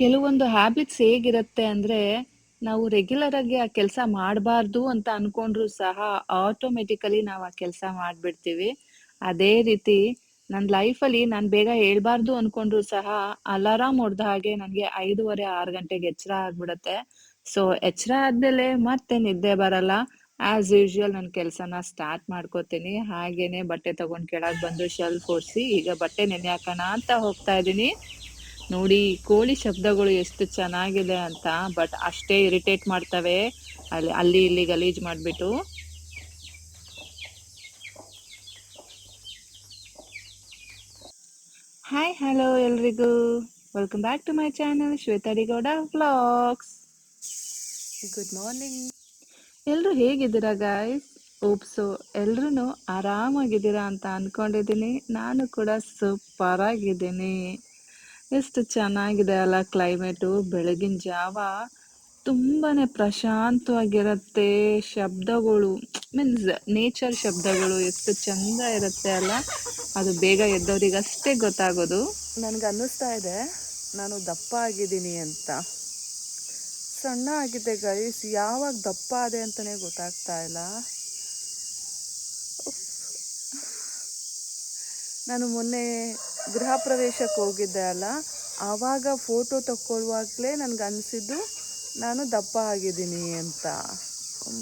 ಕೆಲವೊಂದು ಹ್ಯಾಬಿಟ್ಸ್ ಹೇಗಿರುತ್ತೆ ಅಂದ್ರೆ ನಾವು ರೆಗ್ಯುಲರ್ ಆಗಿ ಆ ಕೆಲಸ ಮಾಡಬಾರ್ದು ಅಂತ ಅನ್ಕೊಂಡ್ರು ಸಹ ಆಟೋಮೆಟಿಕಲಿ ನಾವು ಆ ಕೆಲಸ ಮಾಡ್ಬಿಡ್ತೀವಿ. ಅದೇ ರೀತಿ ನನ್ನ ಲೈಫಲ್ಲಿ ನಾನು ಬೇಗ ಹೇಳ್ಬಾರ್ದು ಅನ್ಕೊಂಡ್ರು ಸಹ ಅಲಾರಾಮ್ ಹೊಡೆದ ಹಾಗೆ ನನಗೆ ಐದೂವರೆ, ಆರು ಗಂಟೆಗೆ ಎಚ್ಚರ ಆಗ್ಬಿಡತ್ತೆ. ಸೊ ಎಚ್ಚರ ಆದ್ಮೇಲೆ ಮತ್ತೆ ನಿದ್ದೆ ಬರಲ್ಲ. ಆಸ್ ಯೂಶುವಲ್ ನನ್ನ ಕೆಲಸನ ಸ್ಟಾರ್ಟ್ ಮಾಡ್ಕೋತೀನಿ. ಹಾಗೇನೆ ಬಟ್ಟೆ ತಗೊಂಡ್ ಕೆಳಗೆ ಬಂದು ಶೆಲ್ಫ್ ಓಡಿಸಿ ಈಗ ಬಟ್ಟೆ ನೆನೆ ಹಾಕೋಣ ಅಂತ ಹೋಗ್ತಾ ಇದ್ದೀನಿ. ನೋಡಿ ಕೋಳಿ ಶಬ್ದಗಳು ಎಷ್ಟು ಚೆನ್ನಾಗಿದೆ ಅಂತ ಬಟ್ ಅಷ್ಟೇ ಇರಿಟೇಟ್ ಮಾಡ್ತವೆ. ಅಲ್ಲಿ ಅಲ್ಲಿ ಇಲ್ಲಿ ಗಲೀಜ್ ಮಾಡಿಬಿಟ್ಟು. ಹಾಯ್ ಹಲೋ ಎಲ್ರಿಗೂ. Welcome back to my channel Shwetha D Gowda vlogs good morning ಎಲ್ಲರೂ ಹೇಗಿದ್ದೀರಾ ಗಾಯ್ಸ್ ಓಪ್ಸು ಎಲ್ರೂ ಆರಾಮಾಗಿದ್ದೀರಾ ಅಂತ ಅಂದ್ಕೊಂಡಿದ್ದೀನಿ ನಾನು ಕೂಡ ಸೂಪರ್ ಆಗಿದ್ದೀನಿ. ಎಷ್ಟು ಚೆನ್ನಾಗಿದೆ ಅಲ್ಲ ಕ್ಲೈಮೇಟು ಬೆಳಗಿನ ಜಾವ ತುಂಬಾನೇ ಪ್ರಶಾಂತವಾಗಿರುತ್ತೆ ಶಬ್ದಗಳು. ಮೀನ್ಸ್ ನೇಚರ್ ಶಬ್ದಗಳು ಎಷ್ಟು ಚಂದ ಇರುತ್ತೆ ಅಲ್ಲ. ಅದು ಬೇಗ ಎದ್ದವರಿಗಷ್ಟೇ ಗೊತ್ತಾಗೋದು. ನನಗೆ ಅನ್ನಿಸ್ತಾ ಇದೆ, ನಾನು ದಪ್ಪ ಆಗಿದ್ದೀನಿ ಅಂತ. ಸಣ್ಣ ಆಗಿದೆ ಗೈಸ್ ಯಾವಾಗ ದಪ್ಪ ಆದೆ ಅಂತಲೇ ಗೊತ್ತಾಗ್ತಾ ಇಲ್ಲ. ನಾನು ಮೊನ್ನೆ ಗೃಹ ಪ್ರವೇಶಕ್ಕೆ ಹೋಗಿದ್ದೆ ಅಲ್ಲ, ಆವಾಗ ಫೋಟೋ ತಕ್ಕೊಳ್ಳುವಾಗಲೇ ನನಗೆ ಅನಿಸಿದ್ದು ನಾನು ದಪ್ಪ ಆಗಿದ್ದೀನಿ ಅಂತ.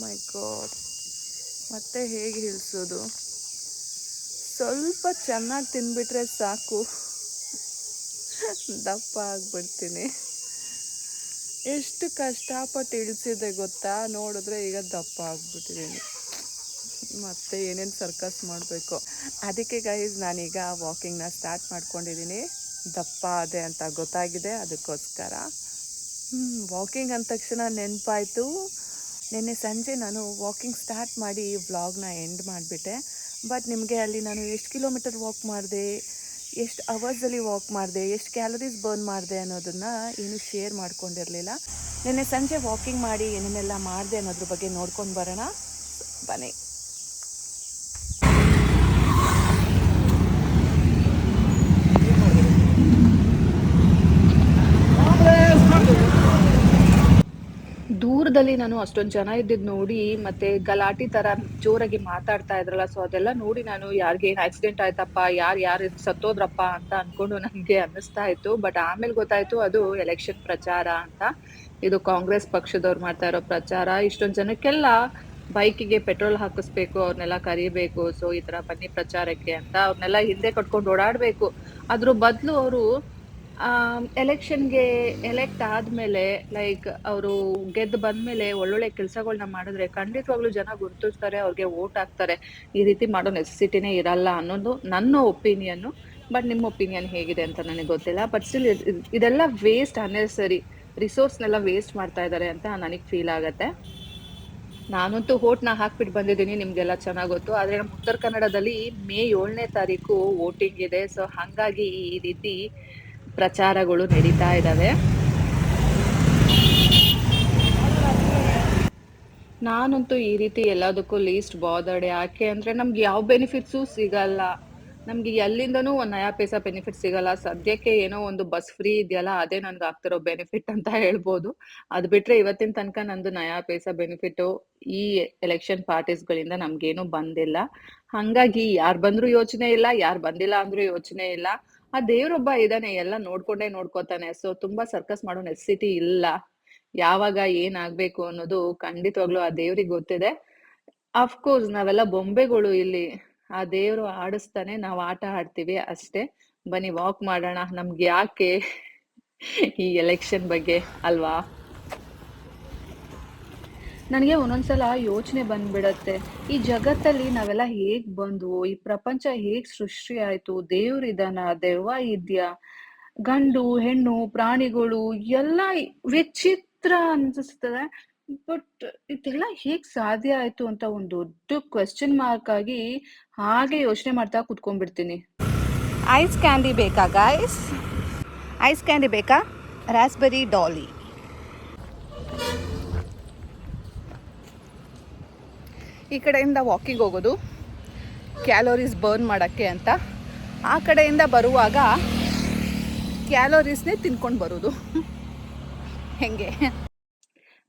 ಮೈ ಗಾಡ್ ಮತ್ತೆ ಹೇಗೆ ಇಳಿಸೋದು ಸ್ವಲ್ಪ ಚೆನ್ನಾಗಿ ತಿನ್ಬಿಟ್ರೆ ಸಾಕು. ದಪ್ಪ ಆಗ್ಬಿಡ್ತೀನಿ. ಎಷ್ಟು ಕಷ್ಟಪಟ್ಟು ಇಳಿಸಿದೆ ಗೊತ್ತಾ? ನೋಡಿದ್ರೆ ಈಗ ದಪ್ಪ ಆಗ್ಬಿಟ್ಟಿದ್ದೀನಿ. ಮತ್ತೆ ಏನೇನು ಸರ್ಕಸ್ ಮಾಡಬೇಕು. ಅದಕ್ಕೆ ಗೈಸ್ ನಾನೀಗ ವಾಕಿಂಗ್ನ ಸ್ಟಾರ್ಟ್ ಮಾಡ್ಕೊಂಡಿದ್ದೀನಿ ದಪ್ಪ ಅದೇ ಅಂತ ಗೊತ್ತಾಗಿದೆ, ಅದಕ್ಕೋಸ್ಕರ. ವಾಕಿಂಗ್ ಅಂದ ತಕ್ಷಣ ನೆನಪಾಯಿತು. ನಿನ್ನೆ ಸಂಜೆ ನಾನು ವಾಕಿಂಗ್ ಸ್ಟಾರ್ಟ್ ಮಾಡಿ ವ್ಲಾಗ್ನ ಎಂಡ್ ಮಾಡಿಬಿಟ್ಟೆ. ಬಟ್ ನಿಮಗೆ ಅಲ್ಲಿ ನಾನು ಎಷ್ಟು ಕಿಲೋಮೀಟರ್ ವಾಕ್ ಮಾಡಿದೆ, ಎಷ್ಟು ಅವರ್ಸಲ್ಲಿ ವಾಕ್ ಮಾಡಿದೆ, ಎಷ್ಟು ಕ್ಯಾಲರೀಸ್ ಬರ್ನ್ ಮಾಡಿದೆ ಅನ್ನೋದನ್ನು ಏನು ಶೇರ್ ಮಾಡ್ಕೊಂಡಿರಲಿಲ್ಲ. ನಿನ್ನೆ ಸಂಜೆ ವಾಕಿಂಗ್ ಮಾಡಿ ಏನೇನೆಲ್ಲ ಮಾಡಿದೆ ಅನ್ನೋದ್ರ ಬಗ್ಗೆ ನೋಡ್ಕೊಂಡು ಬರೋಣ. ಬನ್ನಿ. ದೂರದಲ್ಲಿ ನಾನು ಅಷ್ಟೊಂದು ಜನ ಇದ್ದಿದ್ ನೋಡಿ ಮತ್ತೆ ಗಲಾಟಿ ತರ ಜೋರಾಗಿ ಮಾತಾಡ್ತಾ ಇದ್ರಲ್ಲ ಸೊ ಅದೆಲ್ಲ ನೋಡಿ ನಾನು ಯಾರಿಗೆ ಏನ್ ಆಕ್ಸಿಡೆಂಟ್ ಆಯ್ತಪ್ಪ, ಯಾರು ಯಾರು ಸತ್ತೋದ್ರಪ್ಪ ಅಂತ ಅನ್ಕೊಂಡು ನನಗೆ ಅನ್ನಿಸ್ತಾ ಇತ್ತು. ಬಟ್ ಆಮೇಲೆ ಗೊತ್ತಾಯ್ತು, ಅದು ಎಲೆಕ್ಷನ್ ಪ್ರಚಾರ ಅಂತ. ಇದು ಕಾಂಗ್ರೆಸ್ ಪಕ್ಷದವ್ರು ಮಾಡ್ತಾ ಇರೋ ಪ್ರಚಾರ. ಇಷ್ಟೊಂದು ಜನಕ್ಕೆಲ್ಲ ಬೈಕಿಗೆ ಪೆಟ್ರೋಲ್ ಹಾಕಿಸ್ಬೇಕು ಅವ್ರನ್ನೆಲ್ಲ ಕರಿಬೇಕು ಸೊ ಈ ತರ ಬನ್ನಿ ಪ್ರಚಾರಕ್ಕೆ ಅಂತ ಅವ್ರನ್ನೆಲ್ಲ ಹಿಂದೆ ಕಟ್ಕೊಂಡು ಓಡಾಡಬೇಕು. ಅದ್ರ ಬದಲು ಅವರು ಎಲೆಕ್ಷನ್ಗೆ ಎಲೆಕ್ಟ್ ಆದ್ಮೇಲೆ, ಲೈಕ್ ಅವರು ಗೆದ್ದು ಬಂದ್ಮೇಲೆ ಒಳ್ಳೊಳ್ಳೆ ಕೆಲಸಗಳನ್ನ ಮಾಡಿದ್ರೆ ಖಂಡಿತವಾಗ್ಲೂ ಜನ ಗುರುತಿಸ್ತಾರೆ, ಅವ್ರಿಗೆ ವೋಟ್ ಹಾಕ್ತಾರೆ. ಈ ರೀತಿ ಮಾಡೋ ನೆಸೆಸಿಟಿನೇ ಇರಲ್ಲ ಅನ್ನೋದು ನನ್ನ ಒಪಿನಿಯನ್ನು ಬಟ್ ನಿಮ್ಮ ಒಪಿನಿಯನ್ ಹೇಗಿದೆ ಅಂತ ನನಗೆ ಗೊತ್ತಿಲ್ಲ. ಬಟ್ ಸ್ಟಿಲ್ ಇದೆಲ್ಲ ವೇಸ್ಟ್ ಅನ್ನೆಸರಿ ರಿಸೋರ್ಸ್ನೆಲ್ಲ ವೇಸ್ಟ್ ಮಾಡ್ತಾ ಇದ್ದಾರೆ ಅಂತ ನನಗೆ ಫೀಲ್ ಆಗುತ್ತೆ. ನಾನಂತೂ ಹೋಟ್ನ ಹಾಕ್ಬಿಟ್ಟು ಬಂದಿದ್ದೀನಿ, ನಿಮಗೆಲ್ಲ ಚೆನ್ನಾಗಿ ಗೊತ್ತು. ಆದ್ರೆ ನಮ್ಮ ಉತ್ತರ ಕನ್ನಡದಲ್ಲಿ ಮೇ ಏಳನೇ ತಾರೀಕು ವೋಟಿಂಗ್ ಇದೆ. ಸೊ ಹಂಗಾಗಿ ಈ ರೀತಿ ಪ್ರಚಾರಗಳು ನಡೀತಾ ಇದ್ದಾವೆ ನಾನಂತೂ ಈ ರೀತಿ ಎಲ್ಲದಕ್ಕೂ ಲೀಸ್ಟ್ ಬಾದಡೆ ಯಾಕೆ ಅಂದ್ರೆ ನಮ್ಗೆ ಯಾವ ಬೆನಿಫಿಟ್ಸು ಸಿಗಲ್ಲ. ನಮ್ಗೆ ಎಲ್ಲಿಂದನೂ ಒಂದು ನಯಾ ಪೈಸ ಬೆನಿಫಿಟ್ ಸಿಗಲ್ಲ. ಸದ್ಯಕ್ಕೆ ಏನೋ ಒಂದು ಬಸ್ ಫ್ರೀ ಇದೆಯಲ್ಲ, ಅದೇ ನನ್ಗೆ ಆಗ್ತಿರೋ ಬೆನಿಫಿಟ್ ಅಂತ ಹೇಳ್ಬೋದು. ಅದ್ ಬಿಟ್ರೆ ಇವತ್ತಿನ ತನಕ ನಂದು ನಯಾ ಪೈಸ ಬೆನಿಫಿಟ್ ಈ ಎಲೆಕ್ಷನ್ ಪಾರ್ಟೀಸ್ಗಳಿಂದ ನಮ್ಗೇನು ಬಂದಿಲ್ಲ. ಹಂಗಾಗಿ ಯಾರು ಬಂದ್ರು ಯೋಚನೆ ಇಲ್ಲ, ಯಾರು ಬಂದಿಲ್ಲ ಅಂದ್ರೂ ಯೋಚನೆ ಇಲ್ಲ. ಆ ದೇವ್ರೊಬ್ಬ ಇದ್ದಾನೆ ಎಲ್ಲ ನೋಡ್ಕೊಂಡೇ ನೋಡ್ಕೋತಾನೆ. ಸೊ ತುಂಬಾ ಸರ್ಕಸ್ ಮಾಡೋ ನೆಸೆಸಿಟಿ ಇಲ್ಲ. ಯಾವಾಗ ಏನ್ ಆಗ್ಬೇಕು ಅನ್ನೋದು ಖಂಡಿತವಾಗ್ಲೂ ಆ ದೇವ್ರಿಗೆ ಗೊತ್ತಿದೆ. ಅಫ್ಕೋರ್ಸ್ ನಾವೆಲ್ಲ ಬೊಂಬೆಗಳು ಇಲ್ಲಿ. ಆ ದೇವ್ರು ಆಡಿಸ್ತಾನೆ, ನಾವು ಆಟ ಆಡ್ತೀವಿ ಅಷ್ಟೇ. ಬನ್ನಿ ವಾಕ್ ಮಾಡೋಣ. ನಮ್ಗೆ ಯಾಕೆ ಈ ಎಲೆಕ್ಷನ್ ಬಗ್ಗೆ ಅಲ್ವಾ? ನನಗೆ ಒಂದೊಂದ್ಸಲ ಯೋಚನೆ ಬಂದ್ಬಿಡತ್ತೆ. ಈ ಜಗತ್ತಲ್ಲಿ ನಾವೆಲ್ಲ ಹೇಗ್ ಬಂದ್ವು? ಈ ಪ್ರಪಂಚ ಹೇಗ್ ಸೃಷ್ಟಿ ಆಯ್ತು? ದೇವ್ರಿದಾನ ದೆವ್ವ ಇದ್ಯಾ? ಗಂಡು, ಹೆಣ್ಣು, ಪ್ರಾಣಿಗಳು ಎಲ್ಲ ವಿಚಿತ್ರ ಅನ್ಸಿಸ್ತದೆ. ಬಟ್ ಇದೆಲ್ಲ ಹೇಗ್ ಸಾಧ್ಯ ಆಯ್ತು ಅಂತ ಒಂದು ದೊಡ್ಡ ಕ್ವೆಶ್ಚನ್ ಮಾರ್ಕ್ ಆಗಿ ಹಾಗೆ ಯೋಚನೆ ಮಾಡ್ತಾ ಕುತ್ಕೊಂಡ್ಬಿಡ್ತೀನಿ. ಐಸ್ ಕ್ಯಾಂಡಿ ಬೇಕಾ ಗಾಯ್ಸ್ ಐಸ್ ಕ್ಯಾಂಡಿ ಬೇಕಾ? ರಾಸ್ಬೆರಿ ಡಾಲಿ ಈ ಕಡೆಯಿಂದ ವಾಕಿಂಗ್ ಹೋಗೋದು ಕ್ಯಾಲೋರೀಸ್ ಬರ್ನ್ ಮಾಡೋಕ್ಕೆ ಅಂತ. ಆ ಕಡೆಯಿಂದ ಬರುವಾಗ ಕ್ಯಾಲೋರೀಸ್ನೇ ತಿನ್ಕೊಂಡು ಬರೋದು. ಹೆಂಗೆ?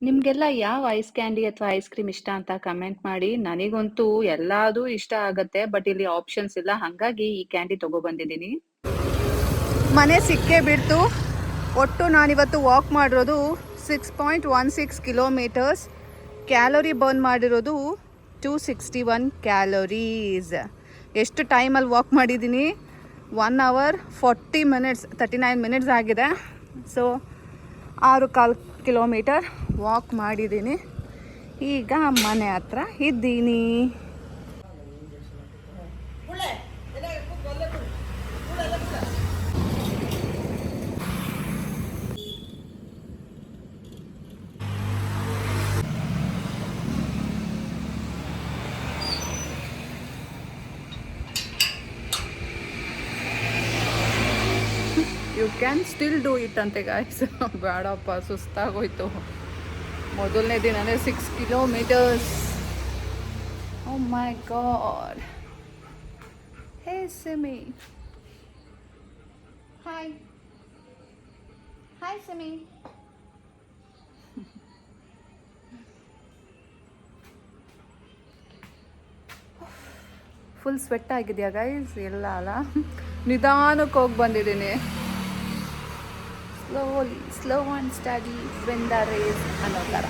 ನಿಮಗೆಲ್ಲ ಯಾವ ಐಸ್ ಕ್ಯಾಂಡಿ ಅಥವಾ ಐಸ್ ಕ್ರೀಮ್ ಇಷ್ಟ ಅಂತ ಕಮೆಂಟ್ ಮಾಡಿ. ನನಗಂತೂ ಎಲ್ಲದೂ ಇಷ್ಟ ಆಗುತ್ತೆ ಬಟ್ ಇಲ್ಲಿ ಆಪ್ಷನ್ಸ್ ಇಲ್ಲ. ಹಾಗಾಗಿ ಈ ಕ್ಯಾಂಡಿ ತಗೊಬಂದಿದ್ದೀನಿ ಮನೆ ಸಿಕ್ಕೇ ಬಿಡ್ತು. ಒಟ್ಟು ನಾನಿವತ್ತು ವಾಕ್ ಮಾಡಿರೋದು six point one six kilometres calorie burn ಮಾಡಿರೋದು ಟೂ ಸಿಕ್ಸ್ಟಿ ಒನ್ ಕ್ಯಾಲೋರೀಸ್ ಎಷ್ಟು ಟೈಮಲ್ಲಿ ವಾಕ್ ಮಾಡಿದ್ದೀನಿ? One hour forty minutes thirty nine minutes ಆಗಿದೆ. ಸೊ ಆರು ಕಾಲ್ ಕಿಲೋಮೀಟರ್ ವಾಕ್ ಮಾಡಿದ್ದೀನಿ. ಈಗ ಮನೆ ಹತ್ರ ಇದ್ದೀನಿ you can still do it ಅಂತೆ ಗಾಯ್ಸ್ ಬೇಡಪ್ಪ, ಸುಸ್ತಾಗೋಯ್ತು. ಮೊದಲನೇ ದಿನನೇ six kilometres oh my god hey Simi hi hi Simi full sweat ಆಗಿದೆಯಾ ಗೈಸ್ ಇಲ್ಲ, ಅಲ್ಲ? ನಿಧಾನಕ್ಕೆ ಹೋಗಿ ಬಂದಿದ್ದೀನಿ. Slowly slow and steady win the race ಅನ್ನೋ ಥರ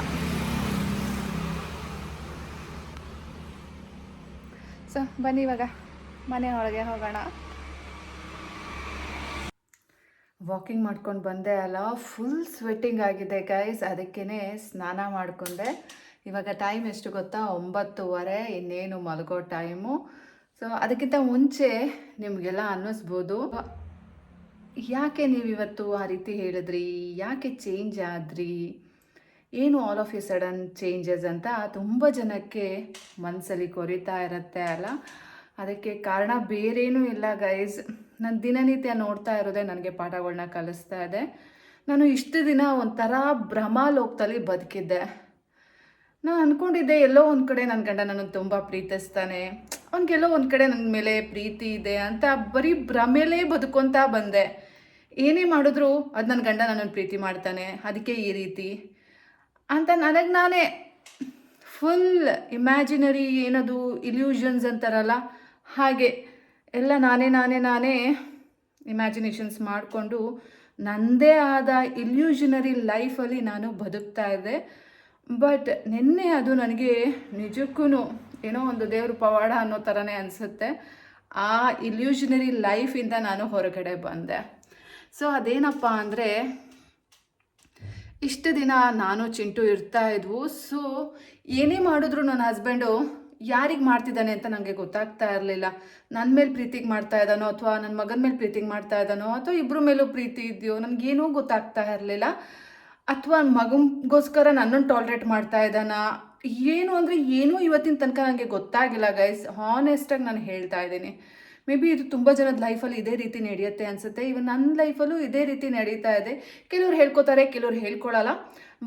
ಸೊ ಬನ್ನಿ ಇವಾಗ. ಮನೆ ಒಳಗೆ ಹೋಗೋಣ. ವಾಕಿಂಗ್ ಮಾಡ್ಕೊಂಡು ಬಂದೆ ಅಲ್ಲ. ಫುಲ್ ಸ್ವೆಟ್ಟಿಂಗ್ ಆಗಿದೆ ಗೈಸ್ ಅದಕ್ಕೇ ಸ್ನಾನ ಮಾಡಿಕೊಂಡೆ. ಇವಾಗ ಟೈಮ್ ಎಷ್ಟು ಗೊತ್ತಾ? ಒಂಬತ್ತುವರೆ, ಇನ್ನೇನು ಮಲಗೋ ಟೈಮು ಸೊ ಅದಕ್ಕಿಂತ ಮುಂಚೆ ನಿಮಗೆಲ್ಲ ಅನ್ನಿಸ್ಬೋದು. ಯಾಕೆ ನೀವು ಇವತ್ತು ಆ ರೀತಿ ಹೇಳಿದ್ರಿ? ಯಾಕೆ ಚೇಂಜ್ ಆದ್ರಿ? ಏನು all of a sudden changes ಅಂತ ತುಂಬ ಜನಕ್ಕೆ ಮನಸ್ಸಲ್ಲಿ ಕೊರಿತಾ ಇರುತ್ತೆ ಅಲ್ಲ? ಅದಕ್ಕೆ ಕಾರಣ ಬೇರೇನೂ ಇಲ್ಲ ಗೈಸ್ ನಾನು ದಿನನಿತ್ಯ ನೋಡ್ತಾ ಇರೋದೇ ನನಗೆ ಪಾಠಗಳನ್ನ ಕಲಿಸ್ತಾ ಇದೆ. ನಾನು ಇಷ್ಟು ದಿನ ಒಂಥರ ಭ್ರಮಾಲೋಕದಲ್ಲಿ ಬದುಕಿದ್ದೆ. ನಾನು ಅಂದ್ಕೊಂಡಿದ್ದೆ ಎಲ್ಲೋ ಒಂದು ಕಡೆ ನನ್ನ ಗಂಡ ನನಗೆ ತುಂಬ ಪ್ರೀತಿಸ್ತಾನೆ. ಅವ್ನಿಗೆಲ್ಲೋ ಒಂದು ಕಡೆ ನನ್ನ ಮೇಲೆ ಪ್ರೀತಿ ಇದೆ ಅಂತ ಬರೀ ಭ್ರಮೇಲೆ ಬದುಕೊತಾ ಬಂದೆ. ಏನೇ ಮಾಡಿದ್ರು ಅದು ನನ್ನ ಗಂಡ ನನ್ನನ್ನು ಪ್ರೀತಿ ಮಾಡ್ತಾನೆ, ಅದಕ್ಕೆ ಈ ರೀತಿ ಅಂತ ನನಗೆ ನಾನೇ ಫುಲ್ ಇಮ್ಯಾಜಿನರಿ ಏನದು ಇಲ್ಯೂಷನ್ಸ್ ಅಂತಾರಲ್ಲ, ಹಾಗೆ ಎಲ್ಲ ನಾನೇ ನಾನೇ ನಾನೇ ಇಮ್ಯಾಜಿನೇಷನ್ಸ್ ಮಾಡಿಕೊಂಡು ನನ್ನದೇ ಆದ ಇಲ್ಯೂಷನರಿ ಲೈಫಲ್ಲಿ ನಾನು ಬದುಕ್ತಾ ಇದ್ದೆ. ಬಟ್ ನಿನ್ನೆ ಅದು ನನಗೆ ನಿಜಕ್ಕೂ ಏನೋ ಒಂದು ದೇವ್ರ ಪವಾಡ ಅನ್ನೋ ಥರನೇ ಅನಿಸುತ್ತೆ. ಆ ಇಲ್ಯೂಷನರಿ ಲೈಫಿಂದ ನಾನು ಹೊರಗಡೆ ಬಂದೆ. ಸೊ ಅದೇನಪ್ಪ ಅಂದರೆ, ಇಷ್ಟು ದಿನ ನಾನು ಚಿಂಟು ಇರ್ತಾ ಇದ್ವು, ಸೊ ಏನೇ ಮಾಡಿದ್ರು ನನ್ನ ಹಸ್ಬೆಂಡು ಯಾರಿಗೆ ಮಾಡ್ತಿದ್ದಾನೆ ಅಂತ ನನಗೆ ಗೊತ್ತಾಗ್ತಾ ಇರಲಿಲ್ಲ. ನನ್ನ ಮೇಲೆ ಪ್ರೀತಿಗೆ ಮಾಡ್ತಾ ಇದ್ದಾನೋ ಅಥವಾ ನನ್ನ ಮಗನ ಮೇಲೆ ಪ್ರೀತಿಗೆ ಮಾಡ್ತಾ ಇದ್ದಾನೋ ಅಥವಾ ಇಬ್ಬರ ಮೇಲೂ ಪ್ರೀತಿ ಇದೆಯೋ ನನಗೇನೂ ಗೊತ್ತಾಗ್ತಾ ಇರಲಿಲ್ಲ. ಅಥವಾ ಮಗನಿಗೋಸ್ಕರ ನನ್ನನ್ನು ಟಾಲ್ರೇಟ್ ಮಾಡ್ತಾ ಇದ್ದಾನ? ಏನು ಅಂದರೆ ಏನೂ ಇವತ್ತಿನ ತನಕ ನನಗೆ ಗೊತ್ತಾಗಿಲ್ಲ ಗೈಸ್ ಹಾನೆಸ್ಟಾಗಿ ನಾನು ಹೇಳ್ತಾ ಇದ್ದೀನಿ. ಮೇ ಬಿ ಇದು ತುಂಬ ಜನದ ಲೈಫಲ್ಲಿ ಇದೇ ರೀತಿ ನಡೆಯುತ್ತೆ ಅನಿಸುತ್ತೆ. ಇವನ್ ನನ್ನ ಲೈಫಲ್ಲೂ ಇದೇ ರೀತಿ ನಡೀತಾ ಇದೆ. ಕೆಲವ್ರು ಹೇಳ್ಕೊತಾರೆ, ಕೆಲವ್ರು ಹೇಳ್ಕೊಳಲ್ಲ.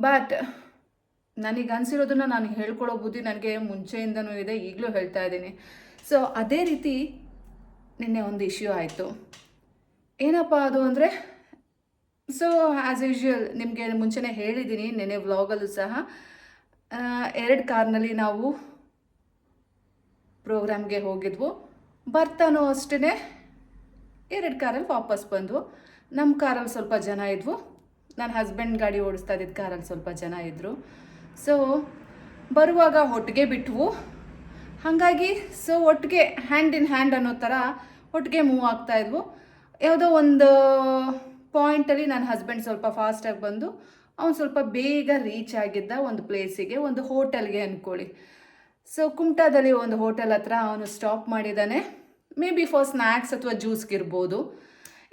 ಬಟ್ ನನಗೆ ಅನಿಸಿರೋದನ್ನ ನಾನು ಹೇಳ್ಕೊಡೋ ಬುದ್ಧಿ ನನಗೆ ಮುಂಚೆಯಿಂದನೂ ಇದೆ, ಈಗಲೂ ಹೇಳ್ತಾ ಇದ್ದೀನಿ. ಸೊ ಅದೇ ರೀತಿ ನಿನ್ನೆ ಒಂದು ಇಶ್ಯೂ ಆಯಿತು. ಏನಪ್ಪ ಅದು ಅಂದರೆ ಸೊ ಆ್ಯಸ್ ಯೂಶ್ವಲ್ ನಿಮಗೆ ಮುಂಚೆನೇ ಹೇಳಿದ್ದೀನಿ ನೆನೆ ವ್ಲಾಗಲ್ಲೂ ಸಹ. ಎರಡು ಕಾರ್ನಲ್ಲಿ ನಾವು ಪ್ರೋಗ್ರಾಮ್ಗೆ ಹೋಗಿದ್ವು. ಬರ್ತಾನೋ ಅಷ್ಟೇ ಎರಡು ಕಾರಲ್ಲಿ ವಾಪಸ್ ಬಂದವು. ನಮ್ಮ ಕಾರಲ್ಲಿ ಸ್ವಲ್ಪ ಜನ ಇದ್ವು. ನನ್ನ ಹಸ್ಬೆಂಡ್ ಗಾಡಿ ಓಡಿಸ್ತಾ ಇದ್ದಿದ್ದ ಕಾರಲ್ಲಿ ಸ್ವಲ್ಪ ಜನ ಇದ್ದರು ಸೊ ಬರುವಾಗ ಒಟ್ಟಿಗೆ ಬಿಟ್ವು. ಹಾಗಾಗಿ ಸೊ ಒಟ್ಟಿಗೆ ಹ್ಯಾಂಡ್ ಇನ್ ಹ್ಯಾಂಡ್ ಅನ್ನೋ ಥರ ಒಟ್ಟಿಗೆ ಮೂವ್ ಆಗ್ತಾ ಇದ್ವು. ಯಾವುದೋ ಒಂದು ಪಾಯಿಂಟಲ್ಲಿ ನನ್ನ ಹಸ್ಬೆಂಡ್ ಸ್ವಲ್ಪ ಫಾಸ್ಟಾಗಿ ಬಂದು, ಅವನು ಸ್ವಲ್ಪ ಬೇಗ ರೀಚ್ ಆಗಿದ್ದ ಒಂದು ಪ್ಲೇಸಿಗೆ ಒಂದು ಹೋಟೆಲ್ಗೆ ಅಂದ್ಕೊಳ್ಳಿ. ಸೊ ಕುಮಟಾದಲ್ಲಿ ಒಂದು ಹೋಟೆಲ್ ಹತ್ರ ಅವನು ಸ್ಟಾಪ್ ಮಾಡಿದ್ದಾನೆ ಮೇ ಬಿ ಫಾರ್ ಸ್ನ್ಯಾಕ್ಸ್ ಅಥವಾ ಜ್ಯೂಸ್ಗಿರ್ಬೋದು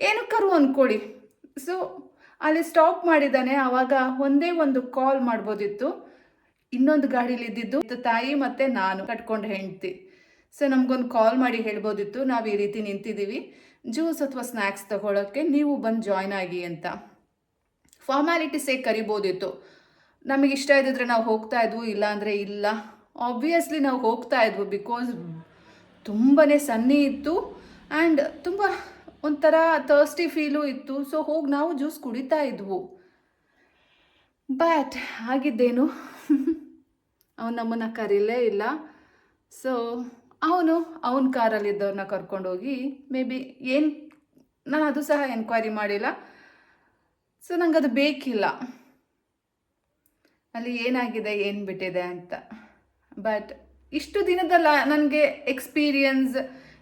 ಏನಕ್ಕಾರು ಅಂದ್ಕೊಳ್ಳಿ ಸೊ ಅಲ್ಲಿ ಸ್ಟಾಪ್ ಮಾಡಿದ್ದಾನೆ ಆವಾಗ ಒಂದೇ ಒಂದು ಕಾಲ್ ಮಾಡ್ಬೋದಿತ್ತು. ಇನ್ನೊಂದು ಗಾಡೀಲಿ ಇದ್ದಿದ್ದು ತಾಯಿ ಮತ್ತು ನಾನು, ಕಟ್ಕೊಂಡು ಹೆಂಡ್ತಿ. ಸೊ ನಮಗೊಂದು ಕಾಲ್ ಮಾಡಿ ಹೇಳ್ಬೋದಿತ್ತು. ನಾವು ಈ ರೀತಿ ನಿಂತಿದ್ದೀವಿ. ಜ್ಯೂಸ್ ಅಥವಾ ಸ್ನ್ಯಾಕ್ಸ್ ತಗೊಳ್ಳೋಕ್ಕೆ ನೀವು ಬಂದು ಜಾಯ್ನ್ ಆಗಿ ಅಂತ. ಫಾರ್ಮ್ಯಾಲಿಟೀಸೇ ಕರಿಬೋದಿತ್ತು. ನಮಗಿಷ್ಟ ಇದ್ದಿದ್ರೆ ನಾವು ಹೋಗ್ತಾ ಇದ್ವು ಇಲ್ಲ ಅಂದರೆ ಇಲ್ಲ. ಆಬ್ವಿಯಸ್ಲಿ ನಾವು ಹೋಗ್ತಾ ಇದ್ವು ಬಿಕಾಸ್ ತುಂಬಾ ಸನ್ನಿ ಇತ್ತು ಆ್ಯಂಡ್ ತುಂಬ ಒಂಥರ ಥರ್ಸ್ಟಿ ಫೀಲು ಇತ್ತು. ಸೊ ಹೋಗಿ ನಾವು ಜ್ಯೂಸ್ ಕುಡಿತಾ ಇದ್ವು. ಬಟ್ ಆಗಿದ್ದೇನು ಅವನು ನಮ್ಮನ್ನು ಕರೀಲೇ ಇಲ್ಲ. ಸೊ ಅವನು ಅವನ ಕಾರಲ್ಲಿದ್ದವ್ರನ್ನ ಕರ್ಕೊಂಡೋಗಿ ಮೇ ಬಿ ಏನು, ನಾನು ಅದು ಸಹ ಎನ್ಕ್ವೈರಿ ಮಾಡಿಲ್ಲ. ಸೊ ನಂಗೆ ಅದು ಬೇಕಿಲ್ಲ. ಅಲ್ಲಿ ಏನಾಗಿದೆ, ಏನು ಬಿಟ್ಟಿದೆ ಅಂತ. ಬಟ್ ಇಷ್ಟು ದಿನದ ನನಗೆ ಎಕ್ಸ್ಪೀರಿಯನ್ಸ್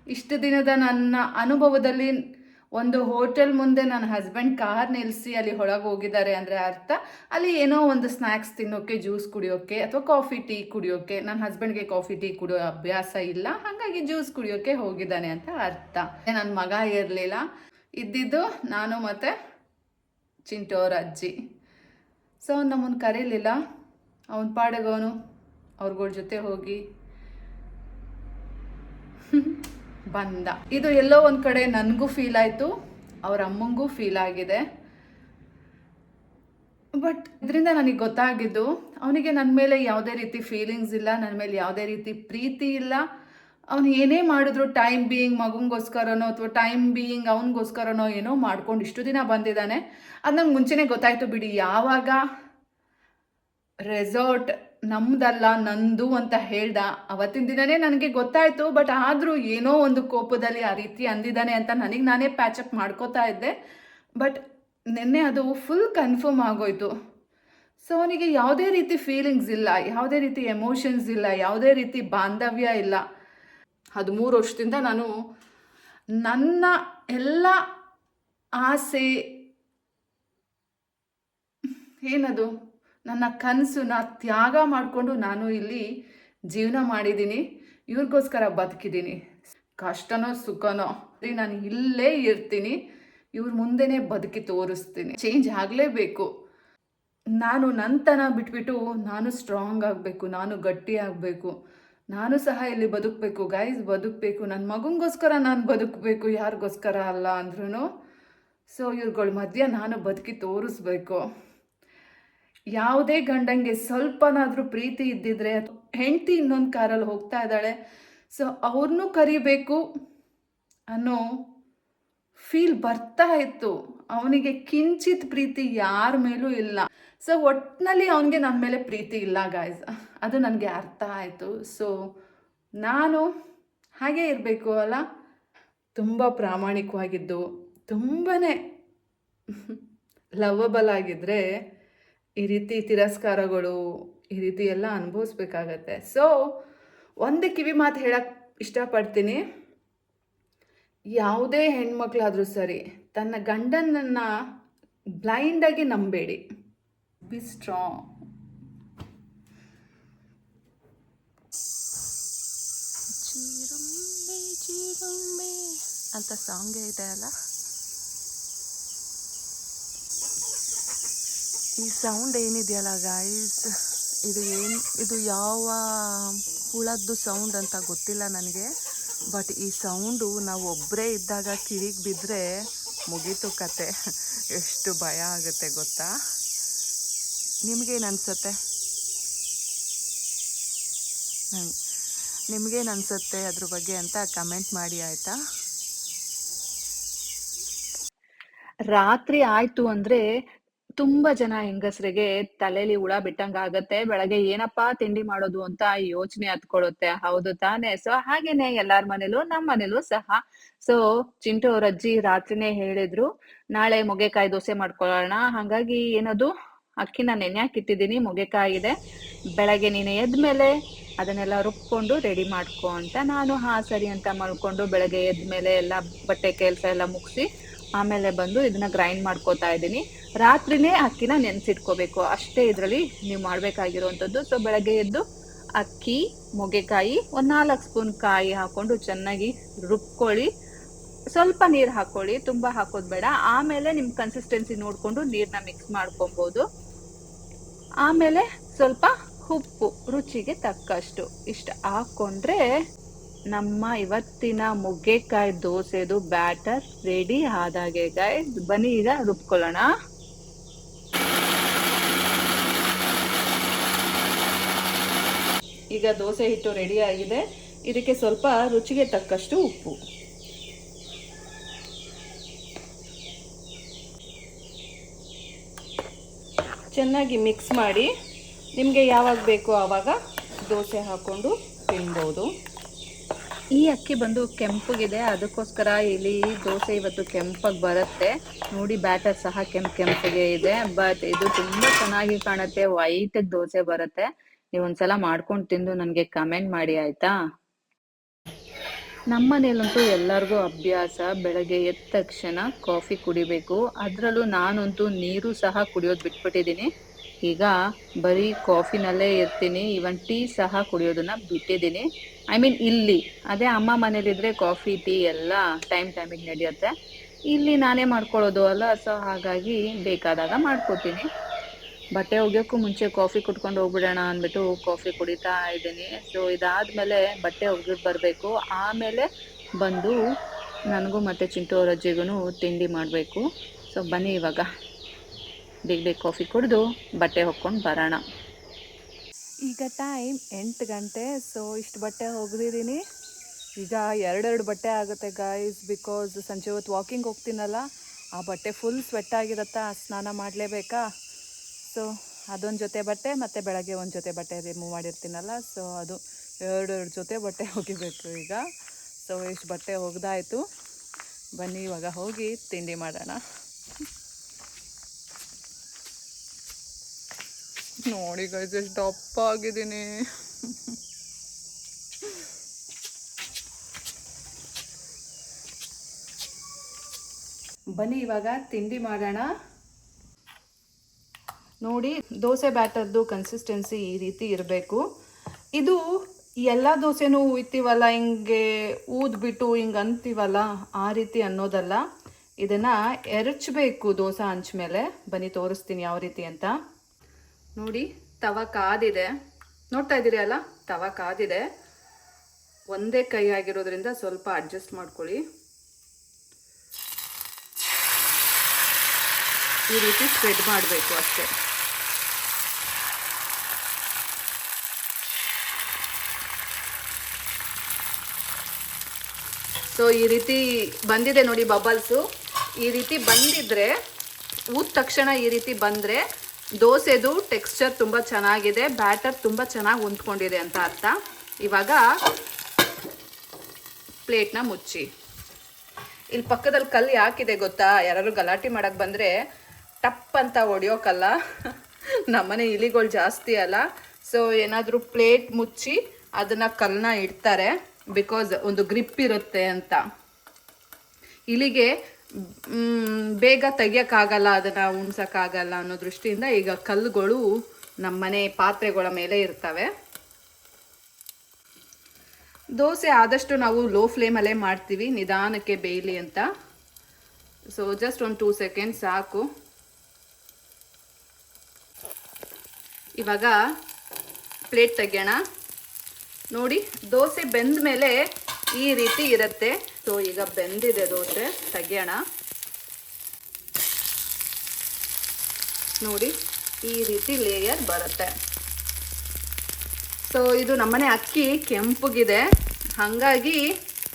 ಇಷ್ಟು ದಿನದ ನನ್ನ ಅನುಭವದಲ್ಲಿ ಒಂದು ಹೋಟೆಲ್ ಮುಂದೆ ನನ್ನ ಹಸ್ಬೆಂಡ್ ಕಾರ್ ನಿಲ್ಲಿಸಿ ಅಲ್ಲಿ ಒಳಗೆ ಹೋಗಿದ್ದಾರೆ ಅಂದರೆ ಅರ್ಥ. ಅಲ್ಲಿ ಏನೋ ಒಂದು ಸ್ನ್ಯಾಕ್ಸ್ ತಿನ್ನೋಕ್ಕೆ ಜ್ಯೂಸ್ ಕುಡಿಯೋಕ್ಕೆ ಅಥವಾ ಕಾಫಿ ಟೀ ಕುಡಿಯೋಕ್ಕೆ ನನ್ನ ಹಸ್ಬೆಂಡ್ಗೆ ಕಾಫಿ ಟೀ ಕುಡಿಯೋ ಅಭ್ಯಾಸ ಇಲ್ಲ. ಹಾಗಾಗಿ ಜ್ಯೂಸ್ ಕುಡಿಯೋಕ್ಕೆ ಹೋಗಿದ್ದಾನೆ ಅಂತ ಅರ್ಥ. ನನ್ನ ಮಗ ಇರಲಿಲ್ಲ. ಇದ್ದಿದ್ದು ನಾನು ಮತ್ತು ಚಿಂಟೋರ ಅಜ್ಜಿ. ಸೊ ಅವ್ನು ನಮ್ಮನ್ನು ಕರೀಲಿಲ್ಲ. ಅವನ ಪಾಡಿಗವನು ಅವ್ರಗಳ ಜೊತೆ ಹೋಗಿ ಬಂದ. ಇದು ಎಲ್ಲೋ ಒಂದು ಕಡೆ ನನಗೂ ಫೀಲ್ ಆಯಿತು, ಅವ್ರ ಅಮ್ಮಂಗೂ ಫೀಲ್ ಆಗಿದೆ. ಬಟ್ ಇದರಿಂದ ನನಗೆ ಗೊತ್ತಾಗಿದ್ದು, ಅವನಿಗೆ ನನ್ನ ಮೇಲೆ ಯಾವುದೇ ರೀತಿ ಫೀಲಿಂಗ್ಸ್ ಇಲ್ಲ ನನ್ನ ಮೇಲೆ ಯಾವುದೇ ರೀತಿ ಪ್ರೀತಿ ಇಲ್ಲ. ಅವನು ಏನೇ ಮಾಡಿದ್ರು ಟೈಮ್ ಬೀಯಿಂಗ್ ಮಗುಂಗೋಸ್ಕರನೋ ಅಥವಾ ಟೈಮ್ ಬೀಯಿಂಗ್ ಅವನಿಗೋಸ್ಕರನೋ ಏನೋ ಮಾಡ್ಕೊಂಡು ಇಷ್ಟು ದಿನ ಬಂದಿದ್ದಾನೆ. ಅದು ನಂಗೆ ಮುಂಚೆನೇ ಗೊತ್ತಾಯ್ತು ಬಿಡಿ, ಯಾವಾಗ ರೆಸಾರ್ಟ್ ನಮ್ದಲ್ಲ, ನಂದು ಅಂತ ಹೇಳ್ದ. ಅವತ್ತಿನ ದಿನನೇ ನನಗೆ ಗೊತ್ತಾಯ್ತು, ಬಟ್ ಆದರೂ ಏನೋ ಒಂದು ಕೋಪದಲ್ಲಿ ಆ ರೀತಿ ಅಂದಿದ್ದಾನೆ ಅಂತ ನನಗೆ ನಾನೇ ಪ್ಯಾಚಪ್ ಮಾಡ್ಕೋತಾ ಇದ್ದೆ. ಬಟ್ ನಿನ್ನೆ ಅದು ಫುಲ್ ಕನ್ಫರ್ಮ್ ಆಗೋಯ್ತು. ಸೊ ಅವನಿಗೆ ಯಾವುದೇ ರೀತಿ ಫೀಲಿಂಗ್ಸ್ ಇಲ್ಲ, ಯಾವುದೇ ರೀತಿ ಎಮೋಷನ್ಸ್ ಇಲ್ಲ, ಯಾವುದೇ ರೀತಿ ಬಾಂಧವ್ಯ ಇಲ್ಲ. ಹದಿಮೂರು ವರ್ಷದಿಂದ ನಾನು ನನ್ನ ಎಲ್ಲ ಆಸೆ, ಏನದು? ನನ್ನ ಕನಸು ನಾ ತ್ಯಾಗ ಮಾಡಿಕೊಂಡು ನಾನು ಇಲ್ಲಿ ಜೀವನ ಮಾಡಿದ್ದೀನಿ. ಇವ್ರಿಗೋಸ್ಕರ ಬದುಕಿದ್ದೀನಿ. ಕಷ್ಟನೋ ಸುಖನೋ ನಾನು ಇಲ್ಲೇ ಇರ್ತೀನಿ. ಇವ್ರ ಮುಂದೆನೇ ಬದುಕಿ ತೋರಿಸ್ತೀನಿ. ಚೇಂಜ್ ಆಗಲೇಬೇಕು. ನಾನು ನಂತನ ಬಿಟ್ಬಿಟ್ಟು ನಾನು ಸ್ಟ್ರಾಂಗ್ ಆಗಬೇಕು, ನಾನು ಗಟ್ಟಿ ಆಗಬೇಕು. ನಾನು ಸಹ ಇಲ್ಲಿ ಬದುಕಬೇಕು. ಗೈಸ್ ಬದುಕಬೇಕು. ನನ್ನ ಮಗನಿಗೋಸ್ಕರ ನಾನು ಬದುಕಬೇಕು. ಯಾರಿಗೋಸ್ಕರ ಅಲ್ಲ ಅಂದ್ರೂ ಸೊ ಇವ್ರುಗಳ ಮಧ್ಯ ನಾನು ಬದುಕಿ ತೋರಿಸ್ಬೇಕು. ಯಾವುದೇ ಗಂಡಂಗೆ ಸ್ವಲ್ಪನಾದರೂ ಪ್ರೀತಿ ಇದ್ದಿದ್ರೆ ಹೆಂಡತಿ ಇನ್ನೊಂದು ಕಾರಲ್ಲಿ ಹೋಗ್ತಾ ಇದ್ದಾಳೆ, ಸೊ ಅವ್ರನ್ನೂ ಕರಿಬೇಕು ಅನ್ನೋ ಫೀಲ್ ಬರ್ತಾ ಇತ್ತು. ಅವನಿಗೆ ಕಿಂಚಿತ್ ಪ್ರೀತಿ ಯಾರ ಮೇಲೂ ಇಲ್ಲ. ಸೊ ಒಟ್ಟಿನಲ್ಲಿ ಅವನಿಗೆ ನನ್ನ ಮೇಲೆ ಪ್ರೀತಿ ಇಲ್ಲ ಗಾಯ್ಸ್ ಅದು ನನಗೆ ಅರ್ಥ ಆಯಿತು. ಸೊ ನಾನು ಹಾಗೆ ಇರಬೇಕು, ಅಲ್ಲ? ತುಂಬ ಪ್ರಾಮಾಣಿಕವಾಗಿದ್ದು ತುಂಬಾ ಲವಬಲ್ ಆಗಿದ್ದರೆ ಈ ರೀತಿ ತಿರಸ್ಕಾರಗಳು ಈ ರೀತಿ ಎಲ್ಲ ಅನುಭವಿಸ್ಬೇಕಾಗತ್ತೆ. ಸೊ ಒಂದು ಕಿವಿ ಮಾತು ಹೇಳಕ್ಕೆ ಇಷ್ಟಪಡ್ತೀನಿ. ಯಾವುದೇ ಹೆಣ್ಮಕ್ಳಾದರೂ ಸರಿ, ತನ್ನ ಗಂಡನನ್ನು ಬ್ಲೈಂಡಾಗಿ ನಂಬೇಡಿ. ಬಿ ಸ್ಟ್ರಾಂಗ್ ಅಂತ ಸಾಂಗೇ ಇದೆ ಅಲ್ಲ? ಈ ಸೌಂಡ್ ಏನಿದೆಯಲ್ಲ ಗಾಯ್ಸ್ ಇದು ಏನು, ಇದು ಯಾವ ಹುಳದ್ದು ಸೌಂಡ್ ಅಂತ ಗೊತ್ತಿಲ್ಲ ನನಗೆ. ಬಟ್ ಈ ಸೌಂಡು ನಾವು ಒಬ್ಬರೇ ಇದ್ದಾಗ ಕಿವಿಗೆ ಬಿದ್ದರೆ ಮುಗೀತು ಕತೆ. ಎಷ್ಟು ಭಯ ಆಗುತ್ತೆ ಗೊತ್ತಾ? ನಿಮಗೇನು ಅನಿಸುತ್ತೆ ನಿಮಗೇನು ಅನಿಸುತ್ತೆ ಅದ್ರ ಬಗ್ಗೆ ಅಂತ ಕಮೆಂಟ್ ಮಾಡಿ, ಆಯಿತಾ? ರಾತ್ರಿ ಆಯಿತು ಅಂದ್ರೆ ತುಂಬಾ ಜನ ಹೆಂಗಸರಿಗೆ ತಲೆಲಿ ಹುಳ ಬಿಟ್ಟಂಗ ಆಗತ್ತೆ, ಬೆಳಗ್ಗೆ ಏನಪ್ಪಾ ತಿಂಡಿ ಮಾಡೋದು ಅಂತ ಯೋಚನೆ ಹತ್ಕೊಳ್ಳುತ್ತೆ ಹೌದು ತಾನೇ. ಸೊ ಹಾಗೇನೆ ಎಲ್ಲಾರ ಮನೇಲೂ ನಮ್ಮ ಮನೇಲೂ ಸಹ. ಸೊ ಚಿಂಟು ಅವ್ರ ಅಜ್ಜಿ ರಾತ್ರಿನೇ ಹೇಳಿದ್ರು, ನಾಳೆ ಮೊಗೆಕಾಯಿ ದೋಸೆ ಮಾಡ್ಕೊಳ್ಳೋಣ. ಹಾಗಾಗಿ ಏನದು, ಅಕ್ಕಿನ ನೆನೆ ಹಾಕಿಟ್ಟಿದ್ದೀನಿ ಮೊಗೆಕಾಯಿ ಇದೆ. ಬೆಳಗ್ಗೆ ನೀನು ಎದ್ಮೇಲೆ ಅದನ್ನೆಲ್ಲ ರುಬ್ಕೊಂಡು ರೆಡಿ ಮಾಡ್ಕೊ ಅಂತ ನಾನು, ಹಾ, ಸರಿ ಅಂತ ಮಲ್ಕೊಂಡು ಬೆಳಗ್ಗೆ ಎದ್ಮೇಲೆ ಎಲ್ಲ ಬಟ್ಟೆ ಕೆಲಸ ಎಲ್ಲ ಮುಗಿಸಿ ಆಮೇಲೆ ಬಂದು ಇದನ್ನ ಗ್ರೈಂಡ್ ಮಾಡ್ಕೋತಾ ಇದ್ದೀನಿ. ರಾತ್ರಿನೇ ಅಕ್ಕಿನ ನೆನ್ಸಿಟ್ಕೋಬೇಕು. ಅಷ್ಟೇ ಇದರಲ್ಲಿ ನೀವು ಮಾಡಬೇಕಾಗಿರುವಂಥದ್ದು. ಸೊ ಬೆಳಗ್ಗೆ ಎದ್ದು ಅಕ್ಕಿ, ಮೊಗೆಕಾಯಿ, ಒಂದ್ ನಾಲ್ಕು ಸ್ಪೂನ್ ಕಾಯಿ ಹಾಕೊಂಡು ಚೆನ್ನಾಗಿ ರುಬ್ಕೊಳ್ಳಿ. ಸ್ವಲ್ಪ ನೀರು ಹಾಕೊಳ್ಳಿ. ತುಂಬಾ ಹಾಕೋದ್ ಬೇಡ. ಆಮೇಲೆ ನಿಮ್ ಕನ್ಸಿಸ್ಟೆನ್ಸಿ ನೋಡ್ಕೊಂಡು ನೀರ್ನ ಮಿಕ್ಸ್ ಮಾಡ್ಕೊಬೋದು. ಆಮೇಲೆ ಸ್ವಲ್ಪ ಉಪ್ಪು, ರುಚಿಗೆ ತಕ್ಕಷ್ಟು ಇಷ್ಟ. ಹಾಕೊಂಡ್ರೆ ನಮ್ಮ ಇವತ್ತಿನ ಮುಗ್ಗೆಕಾಯಿ ದೋಸೆದು ಬ್ಯಾಟರ್ ರೆಡಿ ಆದಾಗೆ ಗೈಸ್ ಬನ್ನಿ ಈಗ ರುಬ್ಕೊಳ್ಳೋಣ. ಈಗ ದೋಸೆ ಹಿಟ್ಟು ರೆಡಿ ಆಗಿದೆ. ಇದಕ್ಕೆ ಸ್ವಲ್ಪ ರುಚಿಗೆ ತಕ್ಕಷ್ಟು ಉಪ್ಪು. ಚೆನ್ನಾಗಿ ಮಿಕ್ಸ್ ಮಾಡಿ ನಿಮಗೆ ಯಾವಾಗ ಬೇಕೋ ಆವಾಗ ದೋಸೆ ಹಾಕ್ಕೊಂಡು ತಿನ್ಬೋದು. ಈ ಅಕ್ಕಿ ಬಂದು ಕೆಂಪಗಿದೆ, ಅದಕ್ಕೋಸ್ಕರ ಇಲ್ಲಿ ದೋಸೆ ಇವತ್ತು ಕೆಂಪಾಗಿ ಬರುತ್ತೆ. ನೋಡಿ, ಬ್ಯಾಟರ್ ಸಹ ಕೆಂಪ್ ಕೆಂಪಗೆ ಇದೆ ಬಟ್ ಇದು ತುಂಬಾ ಚೆನ್ನಾಗಿ ಕಾಣುತ್ತೆ ವೈಟ್ ದೋಸೆ ಬರುತ್ತೆ. ನೀವು ಒಂದ್ಸಲ ಮಾಡ್ಕೊಂಡು ತಿಂದು ನನಗೆ ಕಮೆಂಟ್ ಮಾಡಿ, ಆಯ್ತಾ? ನಮ್ಮ ಮನೇಲಂತೂ ಎಲ್ಲರಿಗೂ ಅಭ್ಯಾಸ, ಬೆಳಗ್ಗೆ ಎದ್ದ ತಕ್ಷಣ ಕಾಫಿ ಕುಡಿಬೇಕು. ಅದರಲ್ಲೂ ನಾನಂತೂ ನೀರು ಸಹ ಕುಡಿಯೋದು ಬಿಟ್ಬಿಟ್ಟಿದ್ದೀನಿ. ಈಗ ಬರೀ ಕಾಫಿನಲ್ಲೇ ಇರ್ತೀನಿ. ಈವನ್ ಟೀ ಸಹ ಕುಡಿಯೋದನ್ನ ಬಿಟ್ಟಿದ್ದೀನಿ. ಐ ಮೀನ್ ಇಲ್ಲಿ. ಅದೇ ಅಮ್ಮ ಮನೇಲಿದ್ರೆ ಕಾಫಿ, ಟೀ ಎಲ್ಲ ಟೈಮ್ ಟೈಮಿಗೆ ನಡೆಯುತ್ತೆ. ಇಲ್ಲಿ ನಾನೇ ಮಾಡ್ಕೊಳ್ಳೋದು ಅಲ್ಲ, ಸೊ ಹಾಗಾಗಿ ಬೇಕಾದಾಗ ಮಾಡ್ಕೋತೀನಿ. ಬಟ್ಟೆ ಒಗೆಯೋಕ್ಕೂ ಮುಂಚೆ ಕಾಫಿ ಕುಟ್ಕೊಂಡು ಹೋಗ್ಬಿಡೋಣ ಅಂದ್ಬಿಟ್ಟು ಕಾಫಿ ಕುಡಿತಾ ಇದ್ದೀನಿ. ಸೊ ಇದಾದ್ಮೇಲೆ ಬಟ್ಟೆ ಒಗೆದು ಬರಬೇಕು. ಆಮೇಲೆ ಬಂದು ನನಗೂ ಮತ್ತು ಚಿಂಟು ಅವರ ಅಜ್ಜಿಗೂ ತಿಂಡಿ ಮಾಡಬೇಕು. ಸೊ ಬನ್ನಿ ಇವಾಗ. ಬೇಗ ಬೇಗ ಕಾಫಿ ಕುಡಿದು ಬಟ್ಟೆ ಹೊಕ್ಕೊಂಡು ಬರೋಣ. ಈಗ ಟೈಮ್ ಎಂಟು ಗಂಟೆ ಸೊ ಇಷ್ಟು ಬಟ್ಟೆ ಹೋಗಿದ್ದೀನಿ. ಈಗ ಎರಡೆರಡು ಬಟ್ಟೆ ಆಗುತ್ತೆ ಗಾಯ್ಸ್ ಬಿಕಾಸ್ ಸಂಜೆ ಹೊತ್ತು ವಾಕಿಂಗ್ ಹೋಗ್ತೀನಲ್ಲ, ಆ ಬಟ್ಟೆ ಫುಲ್ ಸ್ವೆಟ್ ಆಗಿರತ್ತಾ, ಸ್ನಾನ ಮಾಡಲೇಬೇಕಾ? ಸೊ ಅದೊಂದು ಜೊತೆ ಬಟ್ಟೆ, ಮತ್ತು ಬೆಳಗ್ಗೆ ಒಂದು ಜೊತೆ ಬಟ್ಟೆ ರಿಮೂವ್ ಮಾಡಿರ್ತೀನಲ್ಲ ಸೊ ಅದು ಎರಡೆರಡು ಜೊತೆ ಬಟ್ಟೆ ಒಗಿಬೇಕು ಈಗ. ಸೊ ಇಷ್ಟು ಬಟ್ಟೆ ಒಗ್ದಾಯಿತು ಬನ್ನಿ, ಇವಾಗ ಹೋಗಿ ತಿಂಡಿ ಮಾಡೋಣ. ನೋಡಿ ಗೈಸ್ ಎಷ್ಟು ದಪ್ಪ ಆಗಿದ್ದೀನಿ. ಬನ್ನಿ ಇವಾಗ ತಿಂಡಿ ಮಾಡೋಣ. ನೋಡಿ, ದೋಸೆ ಬ್ಯಾಟರ್ದು ಕನ್ಸಿಸ್ಟೆನ್ಸಿ ಈ ರೀತಿ ಇರಬೇಕು. ಇದು ಎಲ್ಲ ದೋಸೆನೂ ಉಯ್ತೀವಲ್ಲ, ಹಿಂಗೆ ಊದ್ಬಿಟ್ಟು ಹಿಂಗೆ ಅಂತೀವಲ್ಲ, ಆ ರೀತಿ ಅನ್ನೋದಲ್ಲ. ಇದನ್ನು ಎರಚಬೇಕು ದೋಸೆ ಹಂಚ್ ಮೇಲೆ. ಬನ್ನಿ ತೋರಿಸ್ತೀನಿ ಯಾವ ರೀತಿ ಅಂತ. ನೋಡಿ, ತವ ಕಾದಿದೆ. ನೋಡ್ತಾ ಇದ್ದೀರಿ ಅಲ್ಲ? ತವ ಕಾದಿದೆ. ಒಂದೇ ಕೈ ಆಗಿರೋದ್ರಿಂದ ಸ್ವಲ್ಪ ಅಡ್ಜಸ್ಟ್ ಮಾಡ್ಕೊಳ್ಳಿ. ಈ ರೀತಿ ಸ್ಪ್ರೆಡ್ ಮಾಡಬೇಕು ಅಷ್ಟೇ. ಸೊ ಈ ರೀತಿ ಬಂದಿದೆ ನೋಡಿ ಬಬಲ್ಸು ಈ ರೀತಿ ಬಂದಿದ್ರೆ ಊದ ತಕ್ಷಣ ಈ ರೀತಿ ಬಂದರೆ ದೋಸೆದು ಟೆಕ್ಸ್ಚರ್ ತುಂಬ ಚೆನ್ನಾಗಿದೆ ಬ್ಯಾಟರ್ ತುಂಬ ಚೆನ್ನಾಗಿ ಹೊಂದ್ಕೊಂಡಿದೆ ಅಂತ ಅರ್ಥ. ಇವಾಗ ಪ್ಲೇಟ್ನ ಮುಚ್ಚಿ. ಇಲ್ಲಿ ಪಕ್ಕದಲ್ಲಿ ಕಲ್ಲು ಯಾಕಿದೆ ಗೊತ್ತಾ? ಯಾರು ಗಲಾಟೆ ಮಾಡೋಕ್ಕೆ ಬಂದರೆ ಟಪ್ ಅಂತ ಹೊಡಿಯೋಕಲ್ಲ. ನಮ್ಮನೆ ಇಲಿಗಳು ಜಾಸ್ತಿ ಅಲ್ಲ. ಸೊ ಏನಾದರೂ ಪ್ಲೇಟ್ ಮುಚ್ಚಿ ಅದನ್ನು ಕಲ್ಲನ್ನ ಇಡ್ತಾರೆ. ಬಿಕಾಸ್ ಒಂದು ಗ್ರಿಪ್ ಇರುತ್ತೆ ಅಂತ. ಇಲಿಗೆ ಮ್, ಬೇಗ ತೆಗಿಯೋಕ್ಕಾಗಲ್ಲ, ಅದನ್ನು ಉಣ್ಸೋಕ್ಕಾಗಲ್ಲ ಅನ್ನೋ ದೃಷ್ಟಿಯಿಂದ ಈಗ ಕಲ್ಲುಗಳು ನಮ್ಮನೆ ಪಾತ್ರೆಗಳ ಮೇಲೆ ಇರ್ತವೆ. ದೋಸೆ ಆದಷ್ಟು ನಾವು ಲೋ ಫ್ಲೇಮಲ್ಲೇ ಮಾಡ್ತೀವಿ, ನಿಧಾನಕ್ಕೆ ಬೇಯಲಿ ಅಂತ. ಸೊ ಜಸ್ಟ್ ಒಂದು ಟೂ ಸೆಕೆಂಡ್ ಸಾಕು. ಇವಾಗ ಪ್ಲೇಟ್ ತೆಗೆಯೋಣ. ನೋಡಿ, ದೋಸೆ ಬೆಂದ ಮೇಲೆ ಈ ರೀತಿ ಇರುತ್ತೆ. ಸೊ ಈಗ ಬೆಂದಿದೆ ದೋಸೆ. ತೆಗೆಯೋಣ. ನೋಡಿ, ಈ ರೀತಿ ಲೇಯರ್ ಬರುತ್ತೆ. ಸೊ ಇದು ನಮ್ಮನೆ ಅಕ್ಕಿ ಕೆಂಪುಗಿದೆ. ಹಾಗಾಗಿ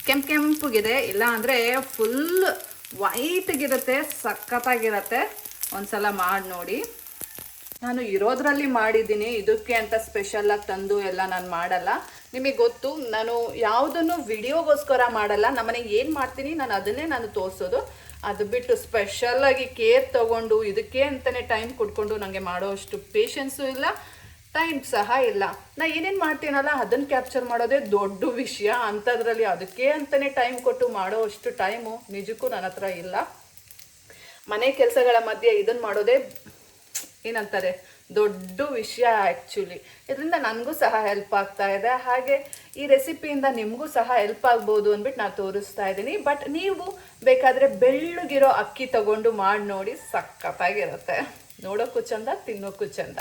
ಕೆಂಪು ಕೆಂಪುಗಿದೆ. ಇಲ್ಲ ಅಂದರೆ ಫುಲ್ ವೈಟ್ಗಿರುತ್ತೆ ಸಖತ್ತಾಗಿರುತ್ತೆ. ಒಂದ್ಸಲ ಮಾಡಿ ನೋಡಿ. ನಾನು ಇರೋದ್ರಲ್ಲಿ ಮಾಡಿದ್ದೀನಿ. ಇದಕ್ಕೆ ಅಂತ ಸ್ಪೆಷಲ್ಲಾಗಿ ತಂದು ಎಲ್ಲ ನಾನು ಮಾಡಲ್ಲ. ನಿಮಗೆ ಗೊತ್ತು, ನಾನು ಯಾವುದನ್ನು ವಿಡಿಯೋಗೋಸ್ಕರ ಮಾಡಲ್ಲ. ನಮ್ಮನೆಗೆ ಏನು ಮಾಡ್ತೀನಿ, ನಾನು ಅದನ್ನೇ ನಾನು ತೋರಿಸೋದು. ಅದು ಬಿಟ್ಟು ಸ್ಪೆಷಲ್ಲಾಗಿ ಕೇರ್ ತಗೊಂಡು, ಇದಕ್ಕೆ ಅಂತಲೇ ಟೈಮ್ ಕೊಟ್ಕೊಂಡು ನನಗೆ ಮಾಡೋ ಅಷ್ಟು ಪೇಷನ್ಸು ಇಲ್ಲ ಟೈಮ್ ಸಹ ಇಲ್ಲ. ನಾ ಏನೇನು ಮಾಡ್ತೀನಲ್ಲ ಅದನ್ನು ಕ್ಯಾಪ್ಚರ್ ಮಾಡೋದೇ ದೊಡ್ಡ ವಿಷಯ. ಅಂಥದ್ರಲ್ಲಿ ಅದಕ್ಕೆ ಅಂತಲೇ ಟೈಮ್ ಕೊಟ್ಟು ಮಾಡೋ ಅಷ್ಟು ಟೈಮು ನಿಜಕ್ಕೂ ನನ್ನ ಹತ್ರ ಇಲ್ಲ. ಮನೆ ಕೆಲಸಗಳ ಮಧ್ಯೆ ಇದನ್ನು ಮಾಡೋದೇ, ಏನಂತಾರೆ ದೊಡ್ಡ ವಿಷಯ ಆ್ಯಕ್ಚುಲಿ ಇದರಿಂದ ನನಗೂ ಸಹ ಹೆಲ್ಪ್ ಆಗ್ತಾ ಇದೆ. ಹಾಗೆ ಈ ರೆಸಿಪಿಯಿಂದ ನಿಮಗೂ ಸಹ ಹೆಲ್ಪ್ ಆಗ್ಬೋದು ಅಂದ್ಬಿಟ್ಟು ನಾನು ತೋರಿಸ್ತಾ ಇದ್ದೀನಿ. ಬಟ್ ನೀವು ಬೇಕಾದರೆ ಬೆಳ್ಳಗಿರೋ ಅಕ್ಕಿ ತಗೊಂಡು ಮಾಡಿ ನೋಡಿ ಸಖತ್ತಾಗಿರುತ್ತೆ. ನೋಡೋಕ್ಕೂ ಚಂದ, ತಿನ್ನೋಕ್ಕೂ ಚಂದ.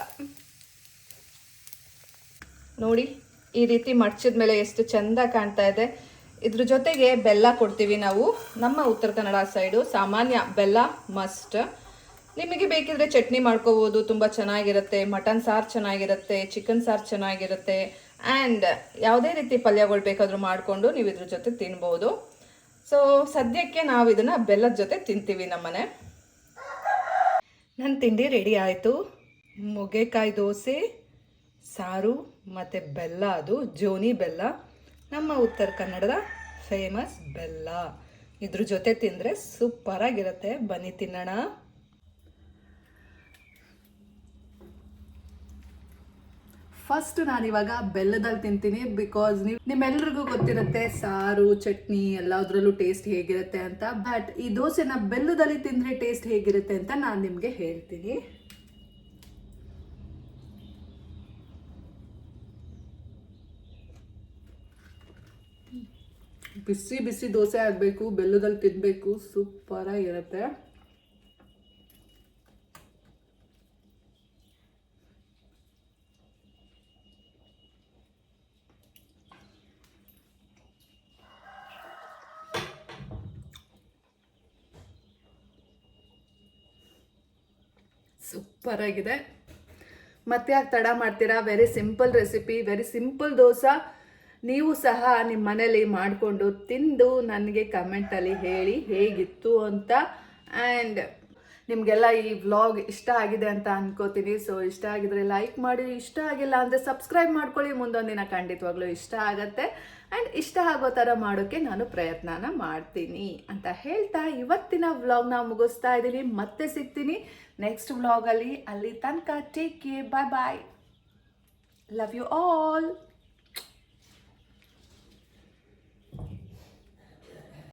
ನೋಡಿ, ಈ ರೀತಿ ಮಡ್ಚಿದ ಮೇಲೆ ಎಷ್ಟು ಚಂದ ಕಾಣ್ತಾ ಇದೆ. ಇದ್ರ ಜೊತೆಗೆ ಬೆಲ್ಲ ಕೊಡ್ತೀವಿ ನಾವು. ನಮ್ಮ ಉತ್ತರ ಕನ್ನಡ ಸೈಡು ಸಾಮಾನ್ಯ ಬೆಲ್ಲ ಮಸ್ಟ್ ನಿಮಗೆ ಬೇಕಿದ್ರೆ ಚಟ್ನಿ ಮಾಡ್ಕೋಬೋದು, ತುಂಬ ಚೆನ್ನಾಗಿರುತ್ತೆ, ಮಟನ್ ಸಾರು ಚೆನ್ನಾಗಿರುತ್ತೆ ಚಿಕನ್ ಸಾರು ಚೆನ್ನಾಗಿರುತ್ತೆ ಆ್ಯಂಡ್ ಯಾವುದೇ ರೀತಿ ಪಲ್ಯಗಳು ಬೇಕಾದರೂ ಮಾಡಿಕೊಂಡು ನೀವು ಇದ್ರ ಜೊತೆ ತಿನ್ಬೋದು. ಸೊ ಸದ್ಯಕ್ಕೆ ನಾವು ಇದನ್ನು ಬೆಲ್ಲದ ಜೊತೆ ತಿಂತೀವಿ ನಮ್ಮನೆ. ನನ್ನ ತಿಂಡಿ ರೆಡಿ ಆಯಿತು. ಮೊಗೆಕಾಯಿ ದೋಸೆ, ಸಾರು, ಮತ್ತು ಬೆಲ್ಲ ಅದು, ಜೋನಿ ಬೆಲ್ಲ. ನಮ್ಮ ಉತ್ತರ ಕನ್ನಡದ ಫೇಮಸ್ ಬೆಲ್ಲ. ಇದ್ರ ಜೊತೆ ತಿಂದರೆ ಸೂಪರಾಗಿರುತ್ತೆ ಬನ್ನಿ ತಿನ್ನೋಣ. ಫಸ್ಟ್ ನಾನಿವಾಗ ಬೆಲ್ಲದಲ್ಲಿ ತಿಂತೀನಿ ಬಿಕಾಸ್ ನೀವು ನಿಮ್ಮೆಲ್ರಿಗೂ ಗೊತ್ತಿರುತ್ತೆ ಸಾರು, ಚಟ್ನಿ ಎಲ್ಲದರಲ್ಲೂ ಟೇಸ್ಟ್ ಹೇಗಿರುತ್ತೆ ಅಂತ. ಬಟ್ ಈ ದೋಸೆನ ಬೆಲ್ಲದಲ್ಲಿ ತಿಂದರೆ ಟೇಸ್ಟ್ ಹೇಗಿರುತ್ತೆ ಅಂತ ನಾನು ನಿಮಗೆ ಹೇಳ್ತೀನಿ. ಬಿಸಿ ಬಿಸಿ ದೋಸೆ ಆಗಬೇಕು ಬೆಲ್ಲದಲ್ಲಿ ತಿನ್ನಬೇಕು ಸೂಪರಾಗಿರುತ್ತೆ. ಸೂಪರ್ ಆಗಿದೆ. ಮತ್ತೆ ಯಾಕೆ ತಡ ಮಾಡ್ತೀರಾ? Very simple recipe very simple dosa. ನೀವು ಸಹ ನಿಮ್ಮ ಮನೇಲಿ ಮಾಡಿಕೊಂಡು ತಿಂದು ನನಗೆ ಕಮೆಂಟಲ್ಲಿ ಹೇಳಿ ಹೇಗಿತ್ತು ಅಂತ. ಆ್ಯಂಡ್ ನಿಮಗೆಲ್ಲ ಈ ವ್ಲಾಗ್ ಇಷ್ಟ ಆಗಿದೆ ಅಂತ ಅನ್ಕೋತೀನಿ. ಸೊ ಇಷ್ಟ ಆಗಿದ್ರೆ ಲೈಕ್ ಮಾಡಿ, ಇಷ್ಟ ಆಗಿಲ್ಲ ಅಂದರೆ ಸಬ್ಸ್ಕ್ರೈಬ್ ಮಾಡ್ಕೊಳ್ಳಿ. ಮುಂದೊಂದಿನ ಖಂಡಿತವಾಗ್ಲೂ ಇಷ್ಟ ಆಗತ್ತೆ. ಆ್ಯಂಡ್ ಇಷ್ಟ ಆಗೋ ಥರ ಮಾಡೋಕ್ಕೆ ನಾನು ಪ್ರಯತ್ನನ ಮಾಡ್ತೀನಿ ಅಂತ ಹೇಳ್ತಾ ಇವತ್ತಿನ ವ್ಲಾಗ್ನ ಮುಗಿಸ್ತಾ ಇದ್ದೀನಿ. ಮತ್ತೆ ಸಿಗ್ತೀನಿ ನೆಕ್ಸ್ಟ್ ವ್ಲಾಗಲ್ಲಿ ಅಲ್ಲಿ. ತನಕ take care bye bye love you all